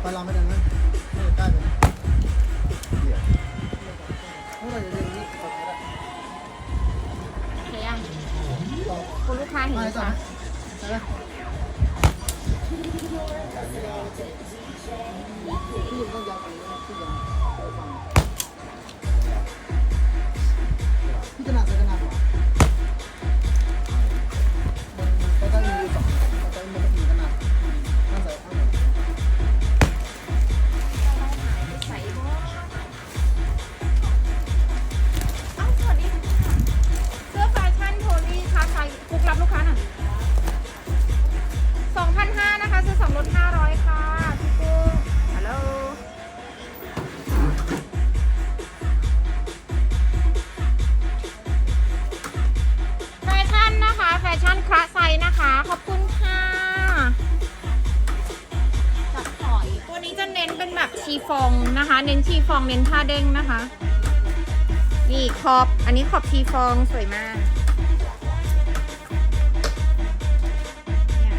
ไปลำไปดังนะไม่ได้ใกล้ไปนะเดี๋ยวเมื่อไหร่จะเรียนนี่ตอได้เฮียยังต่อคุณลูกค้าเห็นไหมคะใช่ไหมพี่ต้องยาวกว่านี้นะพี่ยังไปฟัง ฟองเน้นผ้าเด้งนะคะ นี่ขอบ อันนี้ขอบชีฟองสวยมาก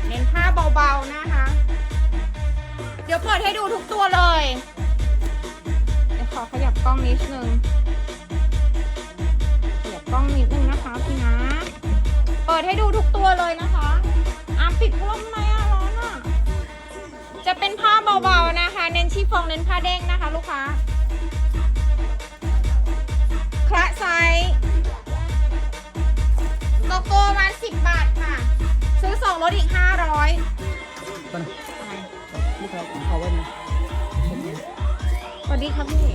เน้นผ้าเบาๆนะคะ เดี๋ยวเปิดให้ดูทุกตัวเลยเดี๋ยวขอขยับกล้องนิดนึงขยับกล้องนิดนึงนะคะพี่นะ เปิดให้ดูทุกตัวเลยนะคะอะปิดลมไหมอะร้อนอะจะเป็นผ้าเบาๆนะคะ เน้นชีฟองเน้นผ้าเด้งนะคะ ลูกค้า คละไซส์โลโก้มาสิบบาทค่ะ ซื้อสองลดอีกห้าร้อยตอนพี่ครับเอาไว้นะสวัสดีครับพี่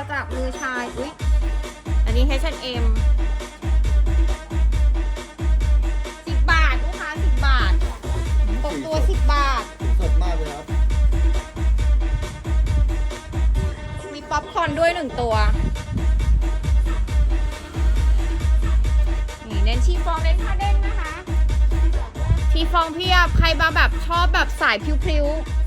จับมือชาย อุ๊ย อันนี้ H&M สิบบาท ลูกค้าสิบบาทตกตัวสิบบาท สดมากเลยครับ มีป๊อปคอร์นด้วยหนึ่งตัว นี่เน้นชีฟองเน้นผ้าเด้งนะคะชีฟองเพียบ ใครมาแบบชอบแบบสายพริ้วๆ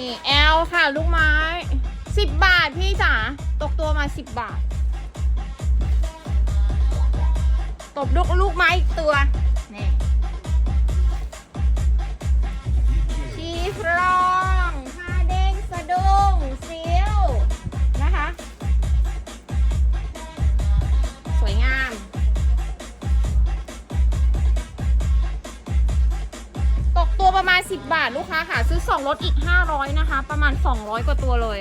นี่แอลค่ะ ลูกไม้สิบบาทพี่จ๋าตกตัวมาสิบบาท ตบลูกลูกไม้อีกตัว ลูกค้าค่ะซื้อ 2 รถอีก 500 นะคะ ประมาณ 200 กว่าตัวเลย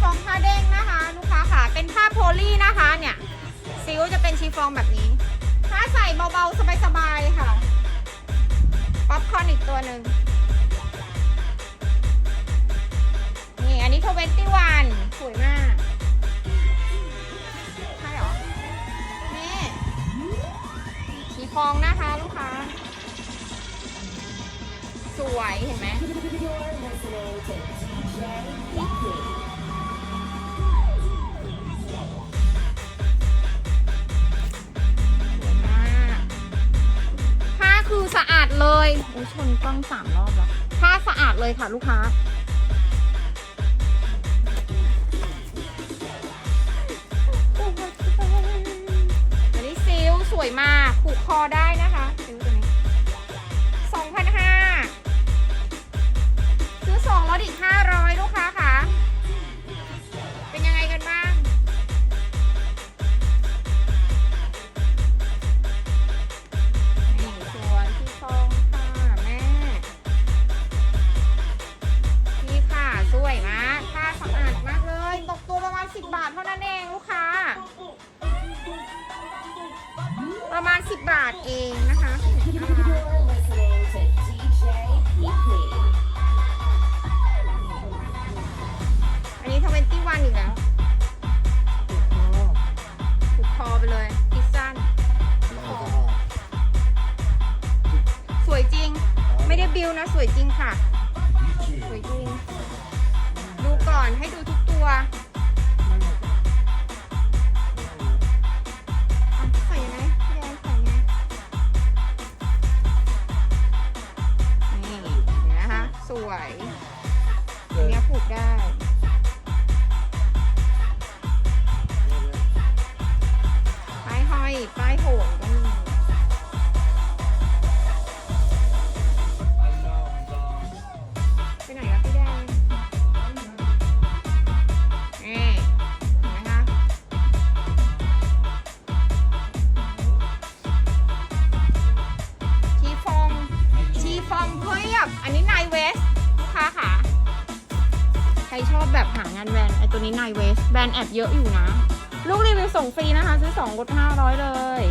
ฟองผ้าเด้งนะคะ ลูกค้าค่ะ เป็นผ้าโพลีนะคะเนี่ยซิลจะเป็นชีฟองแบบนี้ ถ้าใส่เบาๆสบายๆค่ะ ป๊อปคอร์นอีกตัวหนึ่งนี่อันนี้ทเวนตี้วันสวยมากใช่หรอ นี่ชีฟองนะคะลูกค้า สวยเห็นไหม คือสะอาดเลยโอ้ยชนกล้องสามรอบแล้วผ้าสะอาดเลยค่ะลูกค้า อแล้วผูกคอไปเลยคิดสั้นสวยจริง ไม่ได้บิวนะ สวยจริงค่ะ สวยจริง ดูก่อนให้ดูทุกตัวสวยอย่างเงี้ยปลูกได้ เวสแบรนด์แอบเยอะอยู่นะ ลูกรีวิวส่งฟรีนะคะ ซื้อ2ลด500 เลย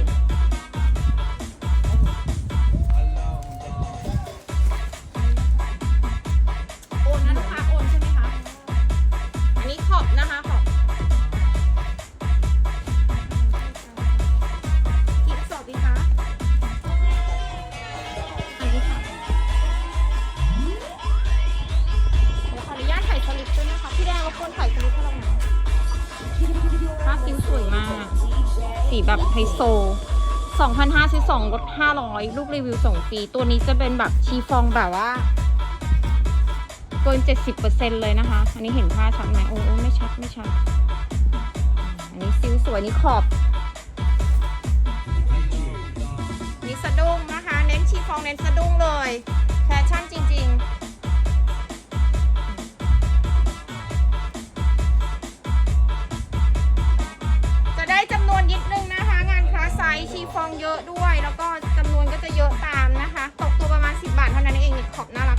สีแบบไฮโซ2,500ซื้อ2ลด500 ลูกรีวิวส่งฟรีตัวนี้จะเป็นแบบชีฟองแบบว่าเกิน 70%เลยนะคะ อันนี้เห็นผ้าชัดไหมโอ้โอไม่ชัดไม่ชัด อันนี้ซิวสวยนี่ขอบนี่สะดุ้งนะคะ เน้นชีฟองเน้นสะดุ้งเลย แฟชั่นจ สไซส์ชีฟองเยอะด้วย แล้วก็จำนวนก็จะเยอะตามนะคะ ตกตัวประมาณ 10 บาทเท่านั้นเองขอบน่ารัก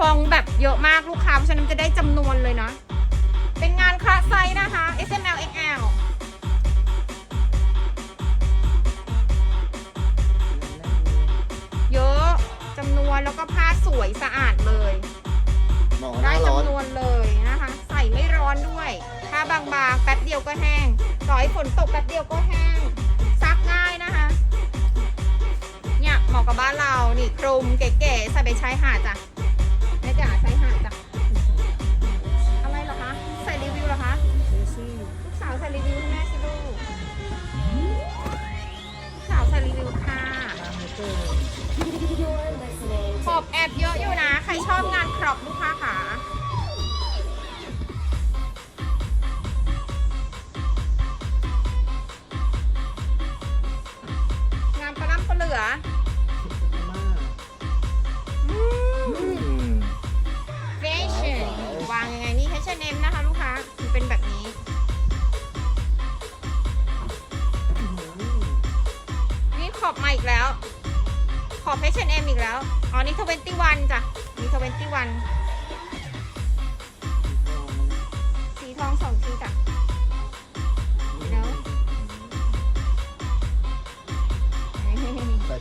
ฟองแบบเยอะมากลูกค้าเพราะฉะนั้นจะได้จำนวนเลยนะ เป็นงานคลาสไซส์นะคะ S M L X L เยอะจำนวนแล้วก็ผ้าสวยสะอาดเลย เหมาะกับหได้น้าร้อนจำนวนเลยนะคะ ใส่ไม่ร้อนด้วยผ้าบางๆแป๊บเดียวก็แห้งต่อให้ฝนตกแป๊บเดียวก็แห้งซักง่ายนะคะ เนี่ยเหมาะกับบ้านเรานี่คลุมเก๋ๆใส่ไปชายหาดจ้ะ อบแอบเยอะอยู่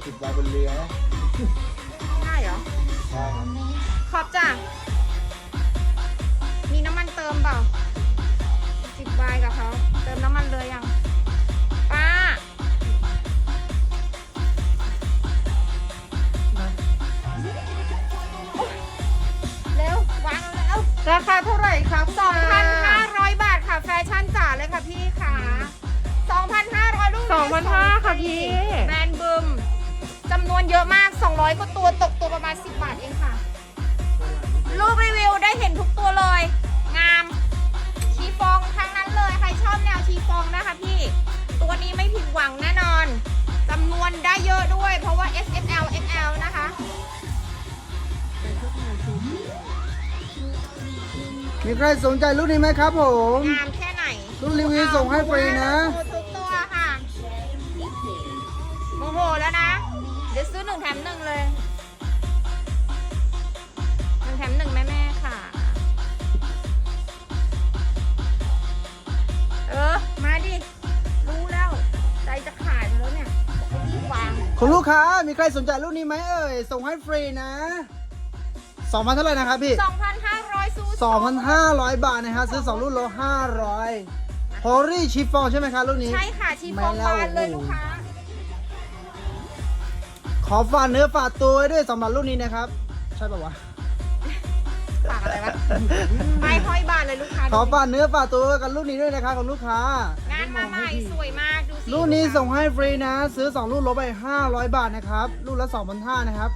ติดไว้บนเรือนะได้เหรอ ใช่ขอบจ้ะ มีน้ำมันเติมเปล่าสิบบายกับเขาเติมน้ำมันเลยยัง ป้า เร็ว วางแล้วราคาเท่าไหร่ครับ2,500บาทค่ะ แฟชั่นจ๋าเลยค่ะพี่ค่ะ2,500ลูกสองพันห้าค่ะพี่ แบรนด์บึมจำนวนเยอะมาก 200 กว่าตัวตกตัวประมาณ 10 บาทเองค่ะ รูปรีวิวได้เห็นทุกตัวเลย งาม ชีฟองทั้งนั้นเลย ใครชอบแนวชีฟองนะคะพี่ ตัวนี้ไม่ผิดหวังแน่นอนจำนวนได้เยอะด้วย เพราะว่า S M L M L นะคะมีใครสนใจรุ่นนี้ไหมครับผม งามแค่ไหนรุ่นรีวิวส่งให้ฟรีนะ ทุกตัวค่ะโมโหแล้วนะ ดี๋ยวซื้อหนึ่งแถมหนึ่งเลยหนึ่งแถมหนึ่งแม่แม่ๆค่ะ เออ มาดิ รู้แล้ว ใจจะขาดอยู่แล้วเนี่ยวางคุณลูกค้ามีใครสนใจรุ่นนี้ไหมเอ่ย ส่งให้ฟรีนะ2,000เท่าไหร่นะครับพี่2,500ซู2,500บาทนะฮะซื้อ2รุ่นโล500 h o r y ชิฟฟองใช่ไหมครับรุ่นนี้ ใช่ค่ะชีฟองบานเลยลูกค้า ขอฝากเนื้อฝากตัวไว้ด้วยสำหรับรุ่นนี้นะครับ ใช่ป่าวะ ฝากอะไรวะไปห้อยบานเลยลูกค้าขอฝากเนื้อฝากตัวไว้กับรุ่นนี้ด้วยนะครับของลูกค้า งานมาใหม่สวยมากดูสิรุ่นนี้ส่งให้ฟรีนะ ซื้อ 2 รุ่นลดไป 500 บาทนะครับ รุ่นละ2,500นะครับ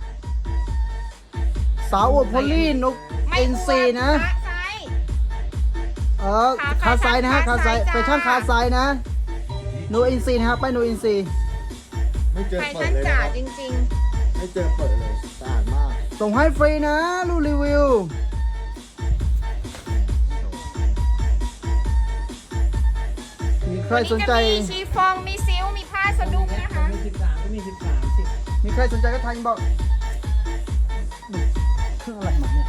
สาวอวดพอลลี่นกไม่เอ็นกลัวซีนะขาไซส์เออขาคาไซส์นะฮะขาคาไซไซส์ส์จ้าแฟชั่นคาไซส์นะโนอินซีนะครับไปโนอินซี ไม่เจอแฟเปิชั่ดนเลยจ๋านะครับจริงไม่เจอเปิดเลยสะอาดมากส่งให้ฟรีนะรุ่นรีวิว มีใคๆรวันสนี้นจะใจมีชีฟองมีซิลมีผ้าสะดุ้งนะคะ มีสิบสามก็มีสิบสามสิมีใครสนใจก็ทักอินบอกเครื่องอะไรมาเนี่ย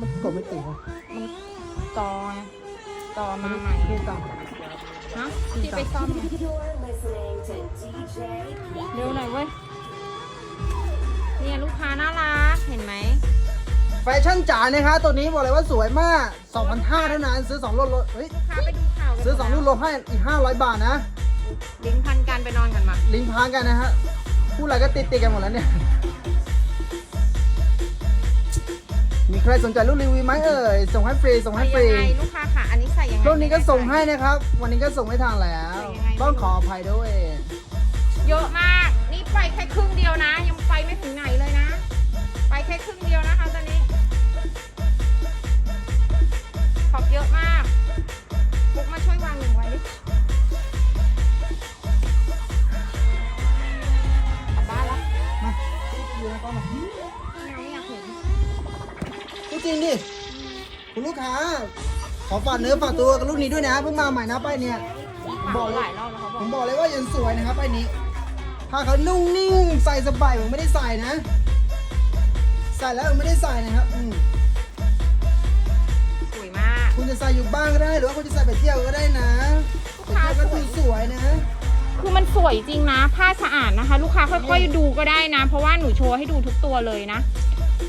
มันกดไม่ติดวะต่อไงต่อมาใหม่เครื่องต่ฮะที่ไปซ่อมไง You're listening to DJ เร็วหน่อยเว้ยเนี่ยลูกค้าน่ารักเห็นไหมำแฟชั่นจ๋านะคะตัวนี้บอกเลยว่าสวยมาก2,500เท่านั้นซื้อ2รุ่นลดเฮ้ยลูกค้าไปดูข่าวกันซื้อ2รุ่นลดให้อีก 500 บาทนะลิ้นพันกันไปนอนกันมาลิงก์พางกันนะฮะพูดอะไรก็ติดติดๆกันหมดแล้วเนี่ย มีใครสนใจรุ่นรีวิวไหมเอ่ย ส่งให้ฟรี ส่งใส่ให้ฟยัรีงไงลูกค้าค่ะ อันนี้ใส่ยังไง รุ่นนี้ก็ส่งให้นะครับ วันนี้ก็ส่งไม่ทางแล้วใส่ยังไง ต้องขออภัยด้วย เยอะมาก นี่ไปแค่ครึ่งเดียวนะ ยังไปไม่ถึงไหนเลยนะ ไปแค่ครึ่งเดียวนะคะตอนนี้ขอบเยอะมากปุ๊กมาช่วยวางหนึ่งไว้ดิ จริงดิ คุณลูกค้า ขอฝากเนื้อฝากตัวกับรุ่นนี้ด้วยนะ เพิ่งมาใหม่นะป้ายเนี่ยฝากหลายรอบแล้วเขาบผอกมบอกเลยว่ายังสวยนะครับป้ายนี้ถ้าเขานุ่งนิ่งใส่สบายผมไม่ได้ใส่นะ ใส่แล้วผมไม่ได้ใส่นะครับอืมสวยมากคุณจะใส่อยู่บ้านก็ได้ หรือว่าคุณจะใส่ไปเที่ยวก็ได้นะลูกไปค้าเที่ยวสก็วยดูสวยนะ คือมันสวยจริงนะผ้าสะอาดนะคะ ลูกค้าค่อยๆดูก็ได้นะ เพราะว่าหนูโชว์ให้ดูทุกตัวเลยนะ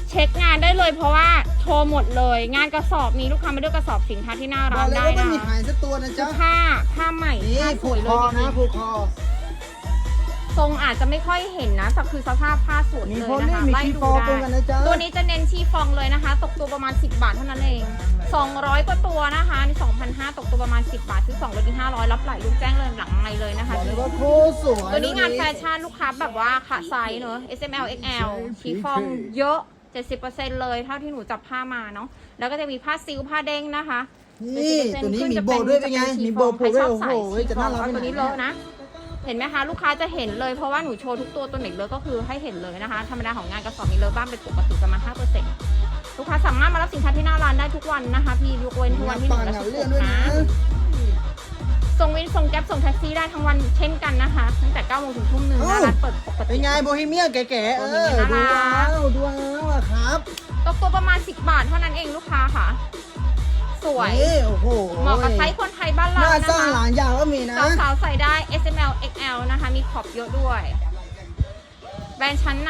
เช็คงานได้เลยเพราะว่า โชว์หมดเลย งานกระสอบมีลูกค้ามาด้วยกระสอบสินค้าที่หน้าบอร้ากนเลยได้ว่าไม่นะมีหายสักตัวนะคืจ๊ะอผ้าผ้าใหม่นี่ผ้าสผูวกยเลคอยจรินะงผูกคอ ๆทรงอาจจะไม่ค่อยเห็นนะแต่คือสภาพผ้าสวยมีเลยโพนะลี่คะมีไล่ชีดูฟองตรงได้กันนะจ๊ะ ตัวนี้จะเน้นชีฟองเลยนะคะ ตกตัวประมาณ 10 บาทเท่านั้นเอง 200กว่าตัวนะคะนี่2,500ตกตัวประมาณ 10 บาทซื้อ2ลดอีก500 รับหลายลูกแจ้งเลยหลังในเลยนะคะ บอกเลยว่าโคตรสวยตัวนี้งานแฟชั่นลูกค้าแบบว่าขาไซส์เนอะ S M L X L ชีฟองเยอะ 70%เลยเท่าที่หนูจับผ้ามาเนาะแล้วก็จะมีผ้าซิลผ้าเด้งนะคะนี่70%ตัวนี้ขึ้มีจะโบด้วยเป็นไงจะมีโบผูกใครด้วยชอบโอ้โหใส่จะน่ารักเอาไปตัวไหนนี้เลอะนะ เห็นไหมคะลูกค้าจะเห็นเลยเพราะว่าหนูโชว์ทุกตัวตัวไหนเลอะก็คือให้เห็นเลยนะคะ ธรรมดาของงานกระสอบมีเลอะบ้างเป็นปกติประมาณ5%ลูกค้าสามารถมารับสินค้าที่หน้าร้านได้ทุกวันนะคะ พี่ยกเว้นทุกวันที่หปันึ่งงและเหงาสิบเลื่หอนกด้วยนะนะ ส่งวินส่งแก๊ปส่งแท็กซี่ได้ทั้งวันเช่นกันนะคะ ตั้งแต่9โมงถึงทุ่มหนึ่งหน้าร้านเปิดปกเป็ตินไงโบฮีเมียนแก่ๆเออโบฮีเมียนดูน่ารัว้ากวดูว้าวอะครับตกตัวประมาณ 10 บาทเท่านั้นเองลูกค้าค่ะ สวยนี่โอ้โหเหมาะกับไซส์คนไทยบ้านหเราน้านะสร้างหคะลานยาวก็มีนะสาวๆใส่ได้ S M L X L นะคะ มีขอบเยอะด้วย แบรนด์ชั้นน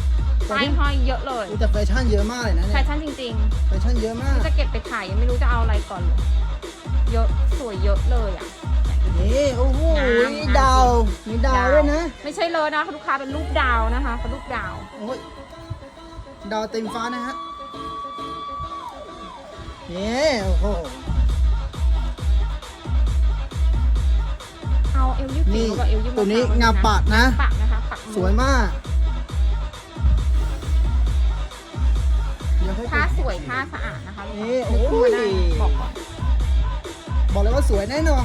ำป้ายห้อยเยอะเลยแต่แฟชั่นเยอะมากเลยนะแฟเนี่ยชั่นจริงแฟชั่นเยอะมากๆจะเก็บไปขายยังไม่รู้จะเอาอะไรก่อนเลย เยอะสวยเยอะเลยอะ นี่โอ้โหงามมีดาวมีดาว ด้วยนะไม่ใช่เลยนะลูกค้าเป็นรูปดาวนะคะเป็นรูปดาว โอ้ยดาวเต็มฟ้านะฮะนี่โอ้โหเอาเอลยืดนี่ติ๋วกับเอลยืดตัวนี้มะพร้งาปากนะปากนะคะปากมือสวยมากเดี๋ยวให้ผ้าสวยวยผ้าสะอาดนะคะลูกนี่ค้านึกขึ้นมาได้โอ้ยบอกก่อน บอกเลยว่าสวยแน่นอน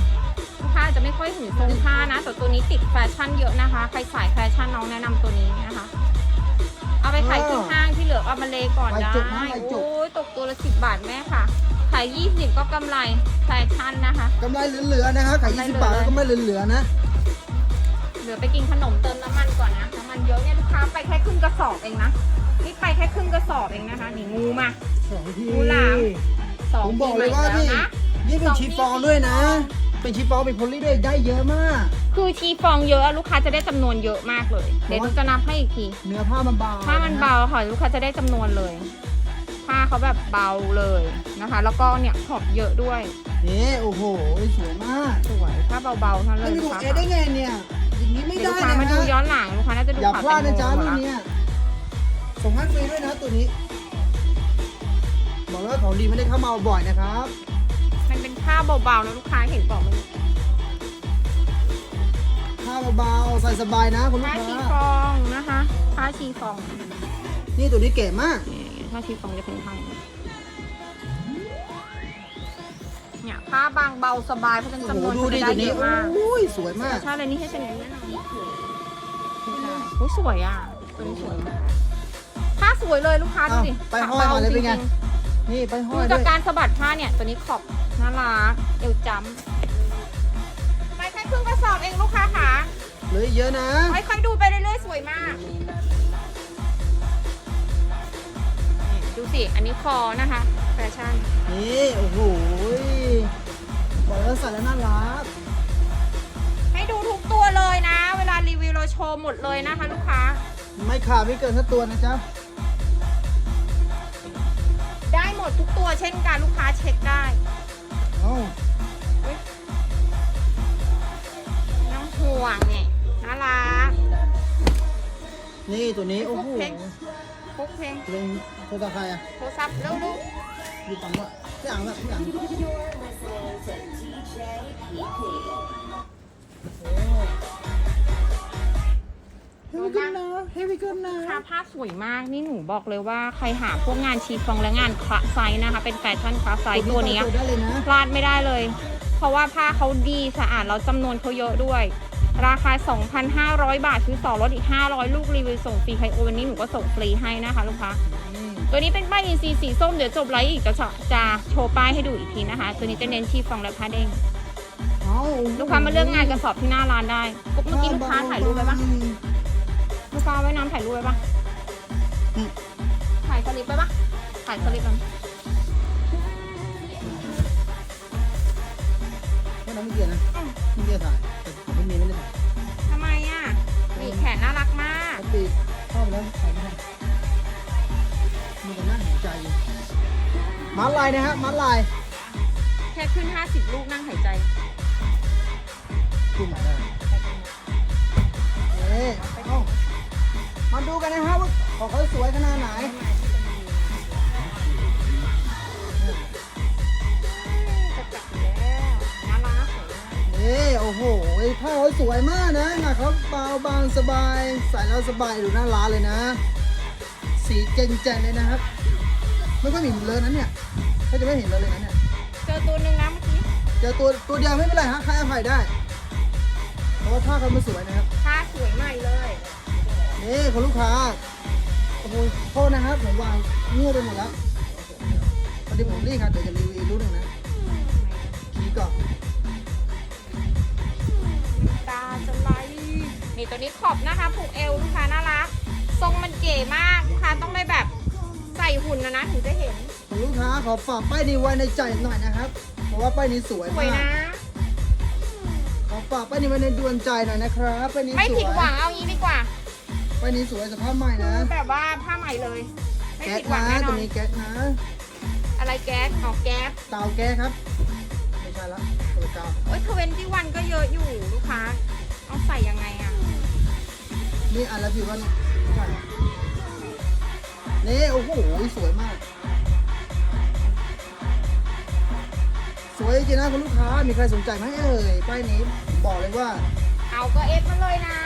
ลูกค้าจะไม่ค่อยเห็นทรงผ้านะ แต่ตัวนี้ติดแฟชั่นเยอะนะคะ ใครสายแฟชั่นน้องแนะนำตัวนี้นะคะ เอาไปขายที่ห้างที่เหลือเอามาเลก่อนไปได้จุกนะไปจุกโอ้ยตกตัวละสิบบาทแม่ค่ะ ขายยี่สิบก็กำไรแฟชั่นนะคะ กำไรเหลือๆนะครับขายกำไร20บาทเหลือแล้วก็ไม่เหลือๆนะเหลือไปกินขนมเติมน้ำมันก่อนนะ น้ำมันเยอะเนี่ยลูกค้าไปแค่ครึ่งกระสอบเองนะ นี่ไปแค่ครึ่งกระสอบเองนะคะ นี่งูมา สองที งูหลาม สองผมบอกปีเลยว่าใหม่นี่แนะ นี่เป็นสองชีฟองปีด้วยนะ เป็นชีฟองเป็นโพลีด้วยได้เยอะมาก คือชีฟองเยอะลูกค้าจะได้จำนวนเยอะมากเลย เดี๋ยวหนูจะนับให้อีกที เนื้อผ้ามันเบา ผ้ามันเบาค่ะลูกค้าจะได้จำนวนเลย ผ้าเขาแบบเบาเลยนะคะ แล้วก็เนี่ยขอบเยอะด้วยนี่โอ้โหสวยมากสวยผ้าเบาๆทั้งนั้ไม่นมีลูดูกค้าเอได้ไงเนี่ยอย่างนี้ไม่เดี๋ยวได้ลูกค้านะมาดูฮะย้อนหลังลูกค้าน่าจะดูอย่าขาพลาดนะจ๊ะแตงโมรุ่นหมดละเนี้ยส่งให้ฟรีด้วยนะตัวนี้ บอกเลยว่าของดีไม่ได้เข้ามาบ่อยนะครับ มันเป็นผ้าเบาๆนะลูกค้าเห็นบอกมันผ้าเบาๆใส่สบายนะคุณลูผ้ากชีค้าฟองนะคะผ้าชีฟองนี่ตัวนี้เก๋มากนี่ผ้าชีฟองจะเป็นผ้าอย่างนี้เนี่ยผ้าบางเบาสบายเพราะฉะนั้นโอ้โหจำนวนดูดิจะตัวได้นี้เยอะมากโอ้ยสวยมาก ใช่เลยนี่ให้ฉันแนะนำโอ้ยสวยอะตัวนี้สวยผ้าสวยเลยลูกค้าดูดิอ้าวไปห้อยมาเลยเป็นไงจริงๆนี่ไปห้ดูอยจาด้กวยการสะบัดผ้าเนี่ยตัวนี้ขอบ น่ารักเอวจำไปแค่ครึ่งกระสอบเองลูกค้าค่ะเหลือเยอะนะค่อยๆดูไปเรื่อยๆสวยมากนี่ดูสิ อันนี้คอนะคะแฟชั่น นี่โอ้โหบอกเลยว่าใส่แล้วน่ารัก ให้ดูทุกตัวเลยนะ เวลารีวิวเราโชว์หมดเลยนะคะลูกค้า ไม่ขาดไม่เกินสักตัวนะจ๊ะ ได้หมดทุกตัวเช่นกันลูกค้าเช็คได้ เอ้าไม่ต้องห่วงเนี่ยน่ารักนี่ตัวนี้ โอ้โหเพลงพกเพลงเพลงโทรศัพท์ใครอะโทรศัพท์เร็วอยู่ฝั่งว่าพี่อ่างแบบพี่อ่าง You're listening to DJ Peepee. เฮ้ยวิกันนะเฮ้ยวิกันนะๆผ้าผ้าสวยมากนี่หนูบอกเลยว่าใครหาพวกงานชีฟองและงานคลาสไซส์นะคะ เป็นแฟชั่นคลาสไซส์ตัวเนี้ย ได้เลยนะ พลาดไม่ได้เลย เพราะว่าผ้าเขาดีสะอาดแล้วจำนวนเขาเยอะด้วย ราคา 2,500 บาทซื้อต่อลดอีก 500 ลูกรีวิวส่งฟรีใครโอนวันนี้หนูก็ส่งฟรีให้นะคะ ลูกค้านี่ตัวนี้เป็นป้ายอินซีสีส้ม เดี๋ยวจบไลฟ์อีกจะจะโชว์ป้ายให้ดูอีกทีนะคะ ตัวนี้จะเน้นชีฟองและผ้าเด้งเอ้าลูกค้ามาเลือกงานกระสอบที่หน้าร้านได้ปุ๊บเมื่อกี้ลูกค้าถ่ายรูปไปปะ ลูกค้าไว้น้ำถ่ายรูปไปปะถ่ายสลิปไปปะถ่ายสลิปมันแค่นั้นไม่เกี่ยวนะไม่เกี่ยวถ่ายแต่ผมไม่มีไม่ได้ถ่ายทำไมอะนี่แขนน่ารักมากปกติเข้าไปแล้วถ่ายไม่ได้มีแต่หน้าหายใจอยู่มัดลายนะฮะมัดลายแค่ขึ้น 50 ลูกนั่งหายใจขึ้นมาได้ ของเขาสวยขนาดไหนจะกลับแล้วน่ารักนี่โอ้โหผ้าเขาสวยมากนะหนักเขาเบาบางสบาย ใส่แล้วสบายดูน่ารักเลยนะ สีเจ๋งๆเลยนะครับ ไม่ค่อยมีเลยนั้นเนี่ยก็จะไม่เห็นเลยเลยนะเนี่ย เจอตัวหนึ่งนะเมื่อกี้ เจอตัวตัวเดียวไม่เป็นไรฮะใครอภัยได้ เพราะว่าผ้าเขามันสวยนะครับ ผ้าสวยใหม่เลย นี่คุณลูกค้า โอ้โหโทษนะครับผมวางมั่วไปหมดแล้วพอดีผมรีบครับเดี๋ยวจะรีวิวรู้หนึ่งนะคีย์ก่อนตาจะไหลนี่ตัวนี้ขอบนะคะผูกเอวลูกค้าน่ารักทรงมันเก๋มากลูกค้าต้องได้แบบใส่หุ่นนะนะถึงจะเห็นคุณลูกค้าขอฝากป้ายนี้ไว้ในใจหน่อยนะครับ เพราะว่าป้ายนี้สวยสวยมากนะขอฝากป้ายนี้ไว้ในดวงใจหน่อยนะครับป้ายนี้ไม่สผิวดยหวังเอางี้ดีกว่า ป้ายนี้สวยสภาพใหม่นะ แบบว่าผ้าใหม่เลย ไม่แก๊สผิดหวันะงแน่นตัอวน นี้แก๊สนะ อะไรแก๊สออกแก๊สเตาแก๊สครับ ไม่ใช่ละตัวเตาโอ้ยทเวนตี้วันก็เยอะอยู่ลูกค้าเอาใส่ยังไงอะนี่อันละผิวก็นี่ใช่นี่โอ้โหสวยมาก สวยจริงนะคุณลูกค้า มีใครสนใจไหมเอ่ยป้ายนี้ผมบอกเลยว่า เอาก็เอฟมาเลยนะ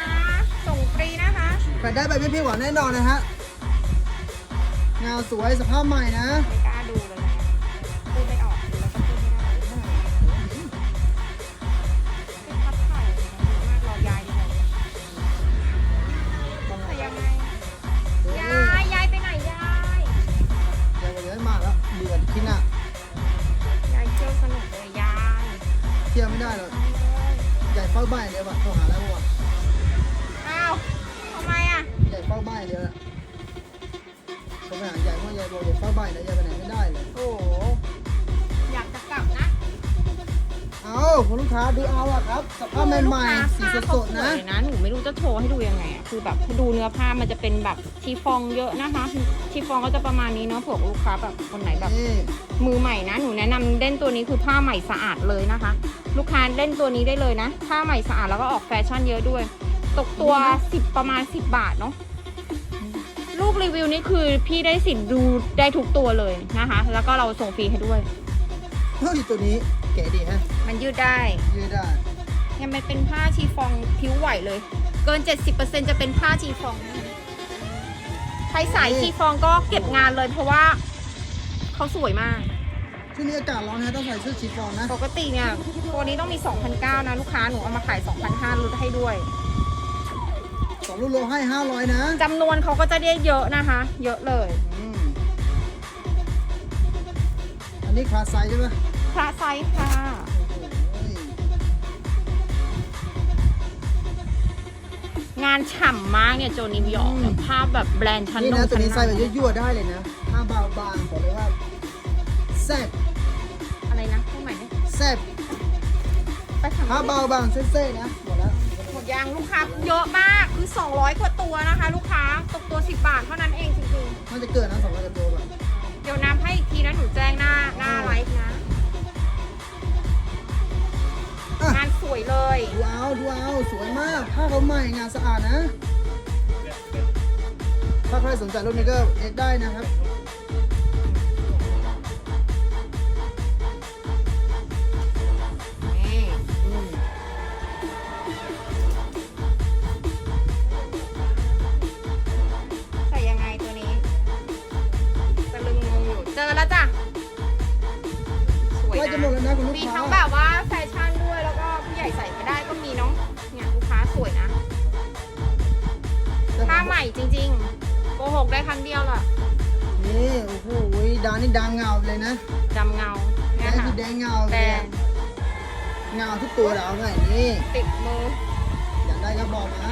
ส่งฟรีนะคะ ใครได้ไปไม่ผิดหวังแน่นอนนะฮะงานสวยสภาพใหม่นะ แบบดูเนื้อผ้ามันจะเป็นแบบชีฟองเยอะนะคะชีฟองก็จะประมาณนี้เนาะเผื่อลูกค้าแบบคนไหนแบบนี่มือใหม่นะหนูแนะนำเล่นตัวนี้คือผ้าใหม่สะอาดเลยนะคะ ลูกค้าเล่นตัวนี้ได้เลยนะผ้าใหม่สะอาดแล้วก็ออกแฟชั่นเยอะด้วย ตกตัว10ประมาณ10บาทเนาะลูกรีวิวนี่คือพี่ได้สิทธิ์ดูได้ทุกตัวเลยนะคะ แล้วก็เราส่งฟรีให้ด้วยเฮ้ยตัวนี้เก๋ดีฮะมันยืดได้ยืดได้เนี่ยมันเป็นผ้าชีฟองผิวไหวเลย เกิน 70%จะเป็นผ้าชีฟองนะคะใครสายชีฟองก็เก็บงานเลยเพราะว่าเขาสวยมาก ช่วงนี้อากาศร้อนนะต้องใส่เสื้อชีฟองนะ ปกติเนี่ยตัวนี้ต้องมี 2,900นะลูกค้าหนูเอามาขาย 2,500ลดให้ด้วย สองลูกโลให้ห้าร้อยนะจำนวนเขาก็จะได้เยอะนะคะ เยอะเลย อืมอันนี้คลาสไซส์ใช่ไหมพระไซส์ค่ะ งานฉ่ำมากเนี่ยโจนิวยอร์กเนี่ยภาพแบบแบรนด์ชั้นนี่นนะงตัวนี้ชั้ใส่แบบนยั่วๆได้เลยนะผ้าเบาบางบอกเลยว่าแซ่บำอะไรนะพูดใหม่เนี่ยแซ่บไปทำผ้าเบาบางเซ่ๆนะหมดแล้วหมดยางลูกค้าเยอะมากคือ 200กว่าตัวนะคะ ลูกค้าตกตัว10บาทเท่านั้นเองจริงมันจะเกิดนะสองร้อยกว่าตัวแบบ ๆเดี๋ยวน้ำให้อีกทีนะหนูแจ้งหน้าหน้าไลฟ์นะ วยเลย ดูเอาดูเอาสวยมากผ้าเขาใหม่งานสะอาดนะ ถ้าใครสนใจรุ่นนี้ก็เอ็กได้นะครับนี่อืมใส่ยังไงตัวนี้ตะลึงงงอยู่ เจอแล้วจ้ะ สวยใกล้จะหมดนะแล้วนะคุณลูกมีค้าทั้งแบบว่า มผ้าใหม่จริงๆโกหกได้ครั้งเดียวแหละนี่โอ้โหดาวนี่ดังเงาเลยนะดำเงาแดเนี่ยงค่ะคือแดงเงาแบเลรยนด์เงาทุกตัวดาวไงนี่ติดมืออยากได้ก็บอกมา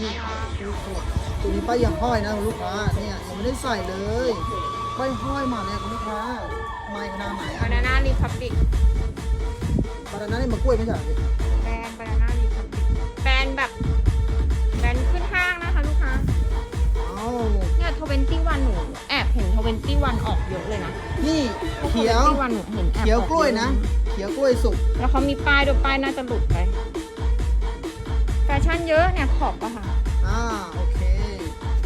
นี่ดูขวดตัวนี้ป้ายยังห้อยนะคุณลูกค้าเนี่ยยังไม่ได้ใส่เลยป้ายห้อยมาเนี่ยคุณลูกค้าไม่ขนาดไหนบานาน่ารีพับบิกบานาน่านี่มากล้วยไม่ใช่เหรอพี่แบรนด์บานาน่ารีพับบิก แบรนด์แบบแบรนด์ขึ้นห้างนะคะลูกค้าเอ้าเนี่ยทเวนตี้วันหนูแอบเห็นทเวนตี้วันออกเยอะเลยนะนี่เขียวทเวนตี้วันหนูเห็นแอบเขียวออกล้วยนะ เขียวกล้วยสุก แล้วเขามีป้ายด้วยป้ายน่าจะหลุดไปแฟชั่นเยอะเนี่ยขอบอะค่ะอ่าโอเค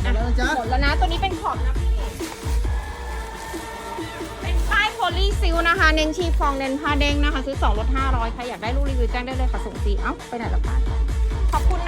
หมดแล้วนะจ๊ะหมดแล้วนะตัวนี้เป็นขอบนะพี่เป็นป้ายโพลีซิลนะคะ เน้นชีฟองเน้นผ้าเด้งนะคะ ซื้อ2ลด500ใครอยากได้รูปรีวิวแจ้งได้เลยค่ะส่งฟรีเอ้าไปไหนแล้วป้าย ขอบคุณนะ